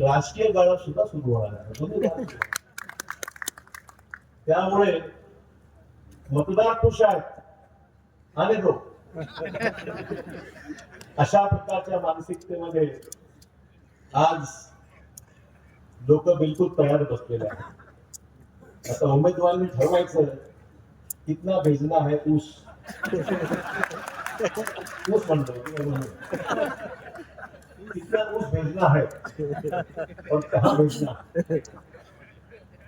राजकीय गाळा सुद्धा सुरू होणार आहे. त्यामुळे मतदार खुश आहेत. आणि लोक अशा प्रकारच्या मानसिकतेमध्ये आज लोक बिलकुल तयार बसलेले आहेत. आता उमेदवारांनी ठरवायचं कितना भेजना है ऊस. ऊस म्हणतो कितना ऊस भेजना है और कहा भेजना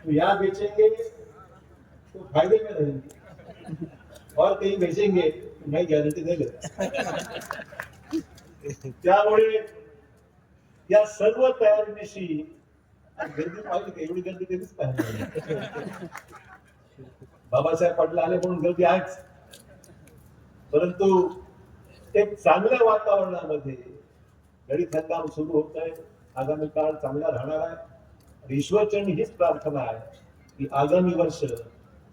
तो यहाँ बेचेंगे तो फायदे में रहेंगे और कहीं बेचेंगे तो मैं गारंटी नहीं देता त्यामुळे या सर्व तयारीनिशी आज गर्दी पाहिजे एवढी गर्दी कधीच पाहिजे बाबासाहेब पाटील आले म्हणून गर्दी आहेच. परंतु एक चांगल्या वातावरणामध्ये गणित काम सुरू होत आहे. आगामी काळ चांगला राहणार आहे. ईश्वरचंड ईश्वरचरणी हीच प्रार्थना आहे की आगामी वर्ष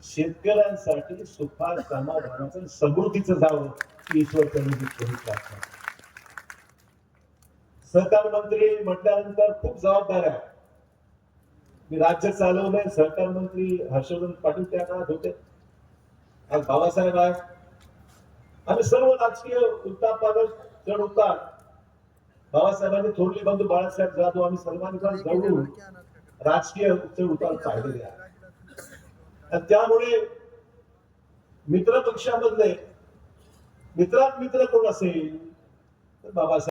शेतकऱ्यांसाठी सुखात समाधानाचं समृद्धीचं जावं ईश्वरचरणी हीच प्रार्थना. सहकार मंत्री म्हटल्यानंतर खूप जबाबदार आहे. मी राज्य चालवलंय सहकार मंत्री हर्षवर्धन पाटील त्या काळात होते. आज बाबासाहेब आहेत. आम्ही सर्व राजकीय उत्तापादक चढ उतार बाबासाहेबांनी थोरले बंधू बाळासाहेब जाधव आम्ही सर्वांनी पण जवळून राजकीय चढ उतार पाहिलेले आहे आणि त्यामुळे मित्र पक्षामधले मित्रात मित्र कोण असेल? तर बाबासाहेब